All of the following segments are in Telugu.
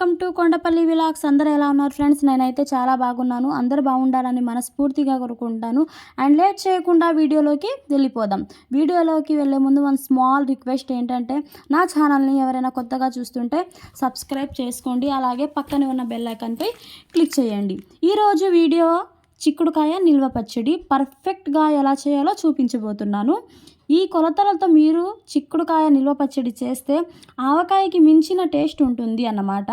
Welcome to Kondapalli విలాక్స్. అందరూ ఎలా ఉన్నారు ఫ్రెండ్స్? నేనైతే చాలా బాగున్నాను. అందరూ బాగుండాలని మనస్ఫూర్తిగా కోరుకుంటాను. అండ్ లేట్ చేయకుండా వీడియోలోకి వెళ్ళిపోదాం. వీడియోలోకి వెళ్ళే ముందు వన్ స్మాల్ రిక్వెస్ట్ ఏంటంటే నా ఛానల్ని ఎవరైనా కొత్తగా చూస్తుంటే సబ్స్క్రైబ్ చేసుకోండి. అలాగే పక్కనే ఉన్న బెల్ ఐకాన్పై క్లిక్ చేయండి. ఈరోజు వీడియో చిక్కుడుకాయ నిల్వ పచ్చడి పర్ఫెక్ట్గా ఎలా చేయాలో చూపించబోతున్నాను. ఈ కొలతలతో మీరు చిక్కుడుకాయ నిల్వ పచ్చడి చేస్తే ఆవకాయకి మించిన టేస్ట్ ఉంటుంది అన్నమాట.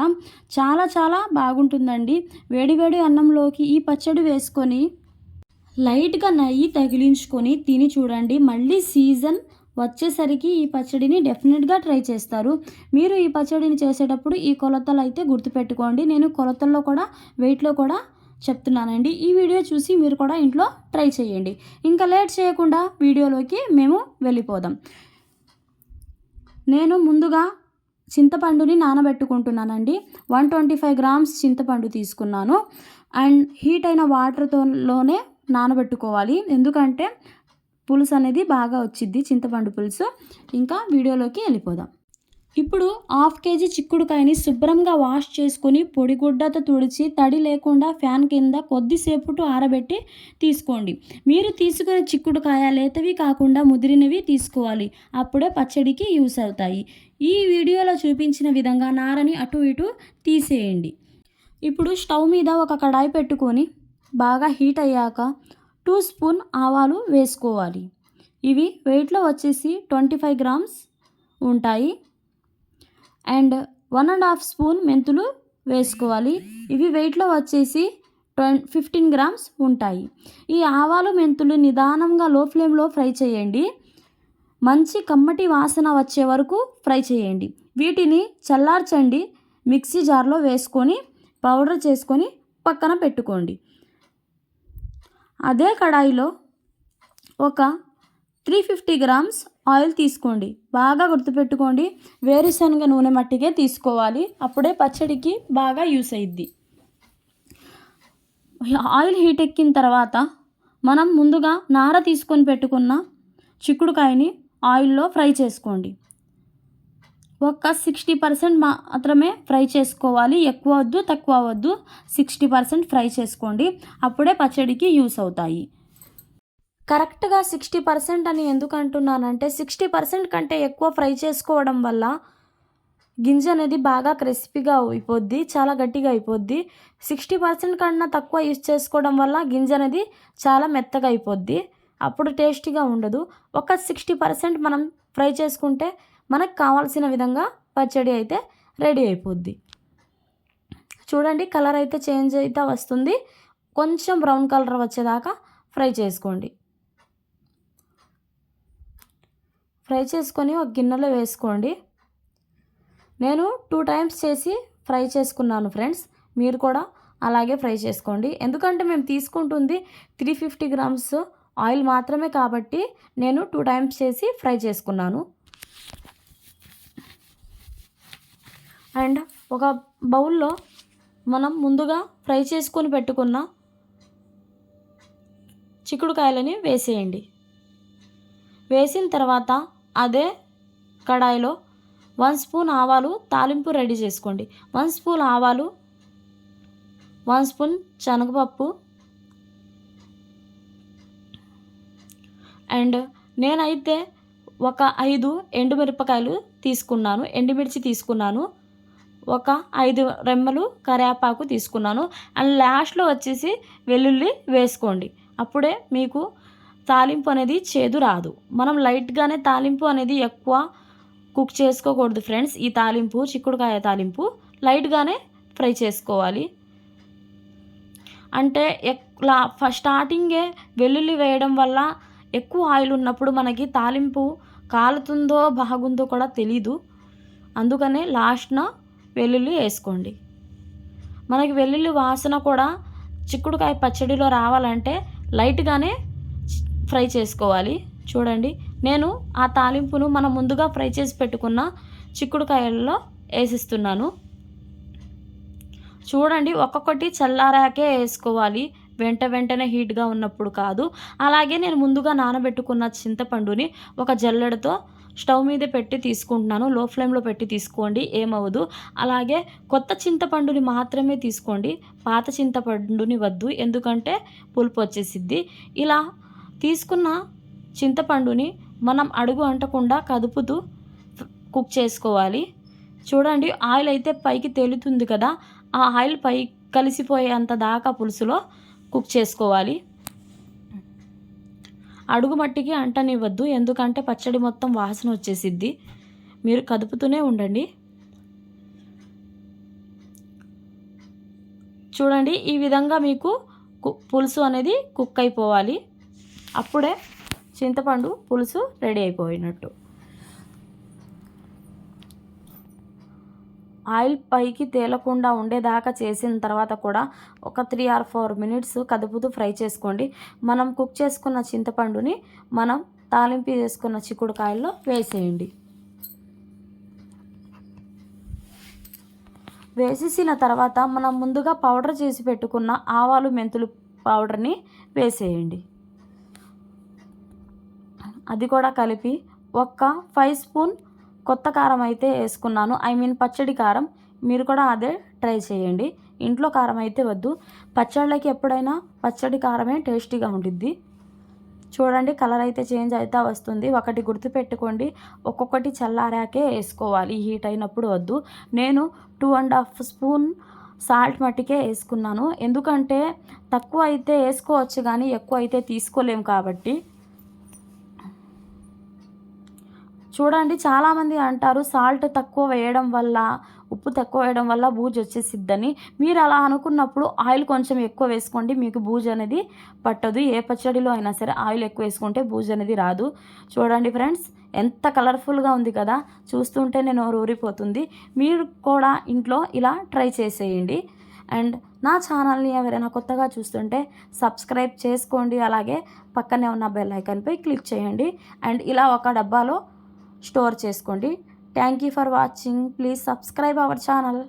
చాలా చాలా బాగుంటుందండి. వేడివేడి అన్నంలోకి ఈ పచ్చడి వేసుకొని లైట్గా నెయ్యి తగిలించుకొని తిని చూడండి. మళ్ళీ సీజన్ వచ్చేసరికి ఈ పచ్చడిని డెఫినెట్గా ట్రై చేస్తారు. మీరు ఈ పచ్చడిని చేసేటప్పుడు ఈ కొలతలు అయితే గుర్తుపెట్టుకోండి. నేను కొలతల్లో కూడా వెయిట్లో కూడా చెప్తున్నానండి. ఈ వీడియో చూసి మీరు కూడా ఇంట్లో ట్రై చేయండి. ఇంకా లేట్ చేయకుండా వీడియోలోకి మేము వెళ్ళిపోదాం. నేను ముందుగా చింతపండుని నానబెట్టుకుంటున్నానండి. వన్ ట్వంటీ ఫైవ్ గ్రామ్స్ చింతపండు తీసుకున్నాను. అండ్ హీట్ అయిన వాటర్తోలోనే నానబెట్టుకోవాలి. ఎందుకంటే పులుసు అనేది బాగా వచ్చింది చింతపండు పులుసు. ఇంకా వీడియోలోకి వెళ్ళిపోదాం. ఇప్పుడు హాఫ్ కేజీ చిక్కుడుకాయని శుభ్రంగా వాష్ చేసుకొని పొడిగుడ్డతో తుడిచి తడి లేకుండా ఫ్యాన్ కింద కొద్దిసేపు ఆరబెట్టి తీసుకోండి. మీరు తీసుకునే చిక్కుడుకాయ లేతవి కాకుండా ముదిరినవి తీసుకోవాలి. అప్పుడే పచ్చడికి యూస్ అవుతాయి. ఈ వీడియోలో చూపించిన విధంగా నారని అటు ఇటు తీసేయండి. ఇప్పుడు స్టవ్ మీద ఒక కడాయి పెట్టుకొని బాగా హీట్ అయ్యాక టూ స్పూన్ ఆవాలు వేసుకోవాలి. ఇవి వెయిట్లో వచ్చేసి ట్వంటీ ఫైవ్ గ్రామ్స్ ఉంటాయి. And one and half spoon మెంతులు వేసుకోవాలి. ఇవి వెయిట్లో వచ్చేసి ట్వం ఫిఫ్టీన్ గ్రామ్స్ ఉంటాయి. ఈ ఆవాలు మెంతులు నిదానంగా లో ఫ్లేమ్లో ఫ్రై చేయండి. మంచి కమ్మటి వాసన వచ్చే వరకు ఫ్రై చేయండి. వీటిని చల్లార్చండి. మిక్సీ జార్లో వేసుకొని పౌడర్ చేసుకొని పక్కన పెట్టుకోండి. అదే కడాయిలో ఒక త్రీ ఫిఫ్టీ గ్రామ్స్ ఆయిల్ తీసుకోండి. బాగా గుర్తుపెట్టుకోండి. వేరుశనగ నూనె మట్టికే తీసుకోవాలి. అప్పుడే పచ్చడికి బాగా యూస్ అయ్యిద్ది ఆయిల్ హీట్ ఎక్కిన తర్వాత మనం ముందుగా నార తీసుకొని పెట్టుకున్న చిక్కుడుకాయని ఆయిల్లో ఫ్రై చేసుకోండి. ఒక సిక్స్టీ పర్సెంట్ మాత్రమే ఫ్రై చేసుకోవాలి. ఎక్కువ వద్దు తక్కువ వద్దు. సిక్స్టీ పర్సెంట్ ఫ్రై చేసుకోండి. అప్పుడే పచ్చడికి యూస్ అవుతాయి. కరెక్ట్గా సిక్స్టీ పర్సెంట్ అని ఎందుకు అంటున్నానంటే సిక్స్టీ పర్సెంట్ కంటే ఎక్కువ ఫ్రై చేసుకోవడం వల్ల గింజ అనేది బాగా క్రిస్పీగా అయిపోద్ది చాలా గట్టిగా అయిపోద్ది. సిక్స్టీ పర్సెంట్ కన్నా తక్కువ యూస్ చేసుకోవడం వల్ల గింజ అనేది చాలా మెత్తగా అయిపోద్ది. అప్పుడు టేస్టీగా ఉండదు. ఒక సిక్స్టీ పర్సెంట్ మనం ఫ్రై చేసుకుంటే మనకు కావాల్సిన విధంగా పచ్చడి అయితే రెడీ అయిపోద్ది. చూడండి కలర్ అయితే చేంజ్ అయితే వస్తుంది. కొంచెం బ్రౌన్ కలర్ వచ్చేదాకా ఫ్రై చేసుకోండి. ఫ్రై చేసుకొని ఒక గిన్నెలో వేసుకోండి. నేను టూ టైమ్స్ చేసి ఫ్రై చేసుకున్నాను ఫ్రెండ్స్. మీరు కూడా అలాగే ఫ్రై చేసుకోండి. ఎందుకంటే మేము తీసుకుంటుంది త్రీ ఫిఫ్టీ గ్రామ్స్ ఆయిల్ మాత్రమే కాబట్టి నేను టూ టైమ్స్ చేసి ఫ్రై చేసుకున్నాను. అండ్ ఒక బౌల్లో మనం ముందుగా ఫ్రై చేసుకొని పెట్టుకున్న చిక్కుడుకాయలని వేసేయండి. వేసిన తర్వాత అదే కడాయిలో వన్ స్పూన్ ఆవాలు తాలింపు రెడీ చేసుకోండి. వన్ స్పూన్ ఆవాలు వన్ స్పూన్ శనగపప్పు అండ్ నేనైతే ఒక ఐదు ఎండుమిరపకాయలు తీసుకున్నాను ఎండుమిర్చి తీసుకున్నాను ఒక ఐదు రెమ్మలు కరివేపాకు తీసుకున్నాను అండ్ లాస్ట్లో వచ్చేసి వెల్లుల్లి వేసుకోండి. అప్పుడే మీకు తాలింపు అనేది చేదు రాదు. మనం లైట్గానే తాలింపు అనేది ఎక్కువ కుక్ చేసుకోకూడదు ఫ్రెండ్స్. ఈ తాలింపు చిక్కుడుకాయ తాలింపు లైట్గానే ఫ్రై చేసుకోవాలి. అంటే లా స్టార్టింగే వెల్లుల్లి వేయడం వల్ల ఎక్కువ ఆయిల్ ఉన్నప్పుడు మనకి తాలింపు కాలుతుందో బాగుందో కూడా తెలీదు. అందుకనే లాస్ట్న వెల్లుల్లి వేసుకోండి. మనకి వెల్లుల్లి వాసన కూడా చిక్కుడుకాయ పచ్చడిలో రావాలంటే లైట్గానే ఫ్రై చేసుకోవాలి. చూడండి. నేను ఆ తాలింపును మనం ముందుగా ఫ్రై చేసి పెట్టుకున్న చిక్కుడుకాయల్లో వేసిస్తున్నాను. చూడండి. ఒక్కొక్కటి చల్లారాకే వేసుకోవాలి. వెంట వెంటనే హీట్గా ఉన్నప్పుడు కాదు. అలాగే నేను ముందుగా నానబెట్టుకున్న చింతపండుని ఒక జల్లెడతో స్టవ్ మీద పెట్టి తీసుకుంటున్నాను. లో ఫ్లేమ్లో పెట్టి తీసుకోండి. ఏమవ్వదు. అలాగే కొత్త చింతపండుని మాత్రమే తీసుకోండి. పాత చింతపండుని వద్దు. ఎందుకంటే పులుపు వచ్చేసిద్ది. ఇలా తీసుకున్న చింతపండుని మనం అడుగు అంటకుండా కదుపుతూ కుక్ చేసుకోవాలి. చూడండి ఆయిల్ అయితే పైకి తేలుతుంది కదా ఆ ఆయిల్ పై కలిసిపోయేంత దాకా పులుసులో కుక్ చేసుకోవాలి. అడుగు మట్టికి అంటనివ్వద్దు ఎందుకంటే పచ్చడి మొత్తం వాసన వచ్చేసిద్ది. మీరు కదుపుతూనే ఉండండి. చూడండి ఈ విధంగా మీకు కు- పులుసు అనేది కుక్ అయిపోవాలి. అప్పుడే చింతపండు పులుసు రెడీ అయిపోయినట్టు. ఆయిల్ పైకి తేలకుండా ఉండేదాకా చేసిన తర్వాత కూడా ఒక త్రీ ఆర్ ఫోర్ మినిట్స్ కదుపుతూ ఫ్రై చేసుకోండి. మనం కుక్ చేసుకున్న చింతపండుని మనం తాలింపు చేసుకున్న చిక్కుడుకాయల్లో వేసేయండి. వేసేసిన తర్వాత మనం ముందుగా పౌడర్ చేసి పెట్టుకున్న ఆవాలు మెంతులు పౌడర్ని వేసేయండి. అది కూడా కలిపి ఒక్క ఫైవ్ స్పూన్ కొత్త కారం అయితే వేసుకున్నాను. ఐ మీన్ పచ్చడి కారం. మీరు కూడా అదే ట్రై చేయండి. ఇంట్లో కారం అయితే వద్దు. పచ్చళ్ళకి ఎప్పుడైనా పచ్చడి కారమే టేస్టీగా ఉండిద్ది. చూడండి కలర్ అయితే చేంజ్ అయితే వస్తుంది. ఒకటి గుర్తుపెట్టుకోండి ఒక్కొక్కటి చల్లారాకే వేసుకోవాలి. హీట్ అయినప్పుడు వద్దు. నేను two and half spoon salt మట్టికే వేసుకున్నాను. ఎందుకంటే తక్కువ అయితే వేసుకోవచ్చు కానీ ఎక్కువ అయితే తీసుకోలేము కాబట్టి. చూడండి చాలామంది అంటారు సాల్ట్ తక్కువ వేయడం వల్ల ఉప్పు తక్కువ వేయడం వల్ల బూజు వచ్చేసిద్దని. మీరు అలా అనుకున్నప్పుడు ఆయిల్ కొంచెం ఎక్కువ వేసుకోండి మీకు బూజు అనేది పట్టదు. ఏ పచ్చడిలో అయినా సరే ఆయిల్ ఎక్కువ వేసుకుంటే బూజు అనేది రాదు. చూడండి ఫ్రెండ్స్ ఎంత కలర్ఫుల్గా ఉంది కదా! చూస్తుంటే నేను ఊరిపోతుంది. మీరు కూడా ఇంట్లో ఇలా ట్రై చేసేయండి. అండ్ నా ఛానల్ని ఎవరైనా కొత్తగా చూస్తుంటే సబ్స్క్రైబ్ చేసుకోండి. అలాగే పక్కనే ఉన్న బెల్ ఐకాన్పై క్లిక్ చేయండి. అండ్ ఇలా ఒక డబ్బాలో స్టోర్ చేసుకోండి. Thank you for watching please subscribe our channel